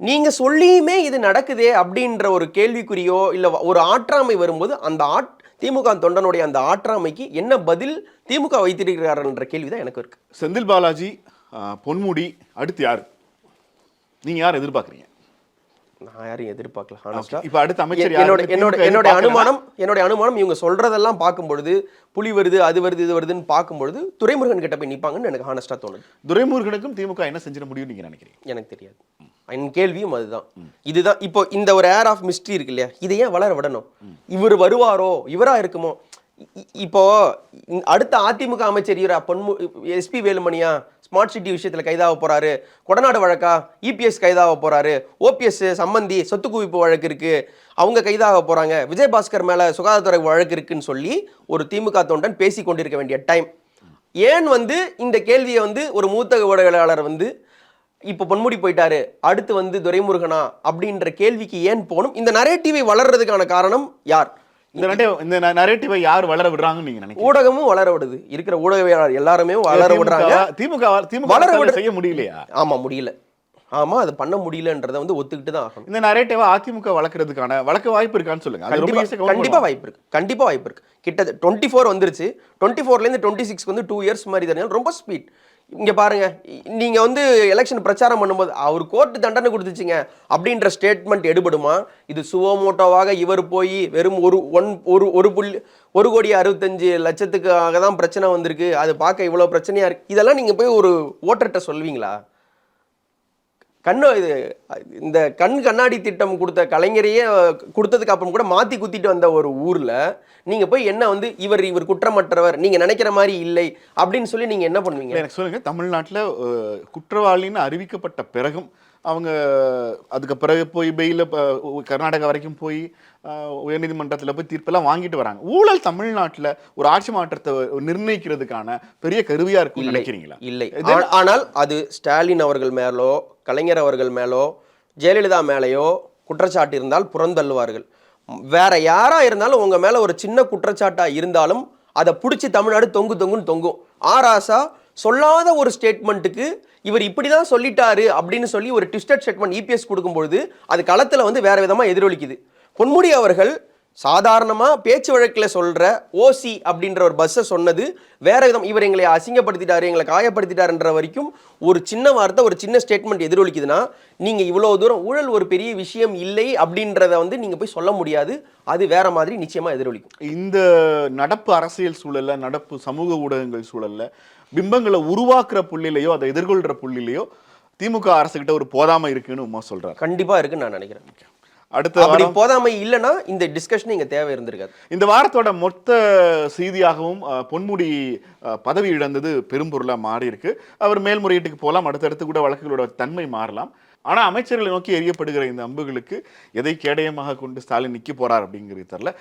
நீங்கள் சொல்லியுமே இது நடக்குதே அப்படின்ற ஒரு கேள்விக்குறியோ இல்லை ஒரு ஆற்றாமை வரும்போது அந்த ஆட் திமுக தொண்டனுடைய அந்த ஆற்றாமைக்கு என்ன பதில் திமுக வைத்திருக்கிறார்கள்ன்ற கேள்வி தான் எனக்கு இருக்குது செந்தில் பாலாஜி பொன்முடி அடுத்து யார்? நீங்க யார் எதிர்பார்க்கறீங்க? நான் யாரையும் எதிர்பார்க்கல. இப்ப அடுத்த அமைச்சர் என்னோட என்னோட என்னோட? அனுமானம் என்னோட அனுமானம் இவங்க சொல்றதெல்லாம் பார்க்கும் பொழுது புலி வருது அது வருது இது வருதுன்னு பார்க்கும் பொழுது துரைமுருகன் கிட்ட போய் நிப்பாங்கன்னு எனக்கு ஹானஸ்டா தோணுது. துரைமுருகனுக்கும் திமுக என்ன செஞ்சிட முடியும் நீங்க நினைக்கிறீங்க? எனக்கு தெரியாது. என் கேள்வியும் அதுதான். இதுதான் இப்போ இந்த ஒரு ஏர் ஆஃப் மிஸ்ட்ரி இருக்கு இல்லையா? இதை ஏன் வளர விடணும்? இவர் வருவாரோ? இவரா இருக்குமோ? இப்போ அடுத்த அதிமுக அமைச்சர் இவரா? பொன்மு எஸ்பி வேலுமணியா? ஸ்மார்ட் சிட்டி விஷயத்தில் கைதாக போகிறாரு கொடநாடு வழக்கா? இபிஎஸ் கைதாக போகிறாரு ஓபிஎஸ் சம்மந்தி சொத்து குவிப்பு வழக்கு இருக்குது அவங்க கைதாக போகிறாங்க விஜயபாஸ்கர் மேலே சுகாதாரத்துறை வழக்கு இருக்குன்னு சொல்லி ஒரு திமுக தொண்டன் பேசி கொண்டிருக்க வேண்டிய டைம். ஏன் வந்து இந்த கேள்வியை வந்து ஒரு மூத்த ஊடகவியலாளர் வந்து இப்போ பொன்முடி போயிட்டாரு. அடுத்து வந்து துரைமுருகனா அப்படின்ற கேள்விக்கு ஏன் போகணும்? இந்த நரேட்டிவை வளர்றதுக்கான காரணம் யார்? இந்த நரேட்டிவ் இந்த நரேட்டிவை யார் வளர விடுறாங்கன்னு நீங்க நினைக்கிறீங்க? ஊடகமும் வளர விடுது. இருக்கிற ஊடகவியலாளர் எல்லாருமே வளர விடுறாங்க. திமுக திமுக வளர விடு- செய்ய முடியலையா? ஆமா முடியல. ஆமா அது பண்ண முடியலன்றதை வந்து ஒத்துக்கிட்டு தான் ஆகணும். இந்த நரேட்டிவை அதிமுக வளர்க்கறதுக்கான வளர்க்க வாய்ப்பு இருக்கான்னு சொல்லுங்க. கண்டிப்பா. வாய்ப்பு இருக்கு. கண்டிப்பா வாய்ப்பு இருக்கு. கிட்ட டுவெண்ட்டி ஃபோர் வந்துருச்சு. டுவெண்ட்டி ஃபோர்லேருந்து டுவெண்ட்டி சிக்ஸ் வந்து டூ இயர்ஸ் மாதிரி தெரியும் ரொம்ப ஸ்பீட் இங்கே பாருங்க நீங்கள் வந்து எலெக்ஷன் பிரச்சாரம் பண்ணும்போது அவர் கோர்ட்டு தண்டனை கொடுத்துச்சிங்க அப்படின்ற ஸ்டேட்மெண்ட் எடுபடுமா? இது சுவமோட்டோவாக இவர் போய் வெறும் ஒரு ஒன் ஒரு ஒரு புள்ளி ஒரு கோடி அறுபத்தஞ்சு லட்சத்துக்காக தான் பிரச்சனை வந்திருக்கு. அது பார்க்க இவ்வளோ பிரச்சனையாக இருக்குது இதெல்லாம் நீங்கள் போய் ஒரு ஓட்டர்கிட்ட சொல்வீங்களா? கண்ணு இது இந்த கண் கண்ணாடி திட்டம் கொடுத்த கலைஞரையே கொடுத்ததுக்கு அப்புறம் கூட மாத்தி குத்திட்டு வந்த ஒரு ஊர்ல நீங்க போய் என்ன வந்து இவர் இவர் குற்றமற்றவர் நீங்க நினைக்கிற மாதிரி இல்லை அப்படின்னு சொல்லி நீங்க என்ன பண்ணுவீங்க? எனக்கு சொல்லுங்க தமிழ்நாட்டுல குற்றவாளின்னு அறிவிக்கப்பட்ட பிறகும் அவங்க அதுக்கு பிறகு போய் பெயில கர்நாடகா வரைக்கும் போய் உயர்நீதிமன்றத்துல போய் தீர்ப்பெல்லாம் வாங்கிட்டு வராங்க. ஊழல் தமிழ்நாட்டுல ஒரு ஆட்சி மாற்றத்தை நிர்ணயிக்கிறதுக்கான பெரிய கருவியா இருக்கும்னு நினைக்கிறீங்களா? இல்லை. ஆனால் அது ஸ்டாலின் அவர்கள் மேலோ கலைஞர் அவர்கள் மேலோ ஜெயலலிதா மேலேயோ குற்றச்சாட்டு இருந்தால் புறந்தள்ளுவார்கள். வேற யாராக இருந்தாலும் உங்கள் மேலே ஒரு சின்ன குற்றச்சாட்டாக இருந்தாலும் அதை பிடிச்சி தமிழ்நாடு தொங்கு தொங்குன்னு தொங்கும். ஆராசா சொல்லாத ஒரு ஸ்டேட்மெண்ட்டுக்கு இவர் இப்படி தான் சொல்லிட்டாரு அப்படின்னு சொல்லி ஒரு ட்விஸ்டட் ஸ்டேட்மெண்ட் இபிஎஸ் கொடுக்கும்பொழுது அது களத்தில் வந்து வேறு விதமாக எதிரொலிக்குது. பொன்முடி அவர்கள் சாதாரணமா பேச்சு வழக்குல சொல்ற ஓசி அப்படின்ற ஒரு பஸ்ஸை சொன்னது வேற விதம். இவர் எங்களை அசிங்கப்படுத்திட்டாரு எங்களை காயப்படுத்திட்டாருன்ற வரைக்கும் ஒரு சின்ன வார்த்தை ஒரு சின்ன ஸ்டேட்மெண்ட் எதிரொலிக்குதுன்னா நீங்க இவ்வளவு தூரம் ஊழல் ஒரு பெரிய விஷயம் இல்லை அப்படின்றத வந்து நீங்க போய் சொல்ல முடியாது. அது வேற மாதிரி நிச்சயமா எதிரொலிக்கும். இந்த நடப்பு அரசியல் சூழல்ல நடப்பு சமூக ஊடகங்கள் சூழல்ல பிம்பங்களை உருவாக்குற புள்ளிலையோ அதை எதிர்கொள்ற புள்ளிலையோ திமுக அரசுகிட்ட ஒரு போதாமை இருக்குன்னு உமா சொல்றாரு. கண்டிப்பா இருக்குன்னு நான் நினைக்கிறேன். அடுத்த அப்படி போதாமை இல்லைன்னா இந்த டிஸ்கஷன் இங்க தேவை இருந்திருக்காது. இந்த வாரத்தோட மொத்த செய்தியாகவும் பொன்முடி பதவி இழந்தது பெரும்பொருளா மாறி இருக்கு அவர் மேல்முறையீட்டுக்கு போகலாம் அடுத்தடுத்து கூட வழக்குகளோட தன்மை மாறலாம். ஆனா அமைச்சர்களை நோக்கி எரியப்படுகிற இந்த அம்புகளுக்கு எதை கேடயமாக கொண்டு ஸ்டாலின் நிக்க போறார் அப்படிங்கிறது தெரியல.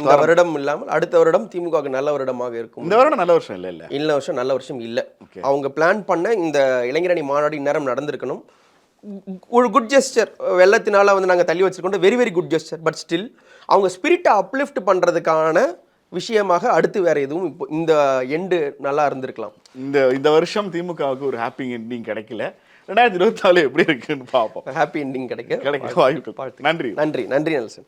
இந்த வருடம் இல்லாமல் அடுத்த வருடம் திமுகவுக்கு நல்ல வருடமாக இருக்கும். இந்த வருடம் நல்ல வருஷம் இல்ல இல்ல. இல்ல வருஷம் நல்ல வருஷம் இல்ல. அவங்க பிளான் பண்ண இந்த இளைஞரணி மாநாடு இந்நேரம் நடந்திருக்கணும். ஒரு குட் ஜெஸ்டர் வெள்ளத்தினால வந்து நாங்க தள்ளி வச்சிருக்கோம் very very good gesture but still அவங்க ஸ்பிரிட்டை அப்லிஃப்ட் பண்றதுக்கான விஷயமாக அடுத்து வேற எதுவும் இப்போ இந்த எண்டு நல்லா இருந்திருக்கலாம் இந்த இந்த வருஷம் திமுகவுக்கு ஒரு ஹாப்பி எண்டிங் கிடைக்கல ரெண்டாயிரத்தி இருபத்தி நாலு எப்படி இருக்குன்னு பார்ப்போம் ஹாப்பி எண்டிங் கிடைக்க கிடைக்க வாய்ப்பு நன்றி நன்றி நன்றி நெல்சன்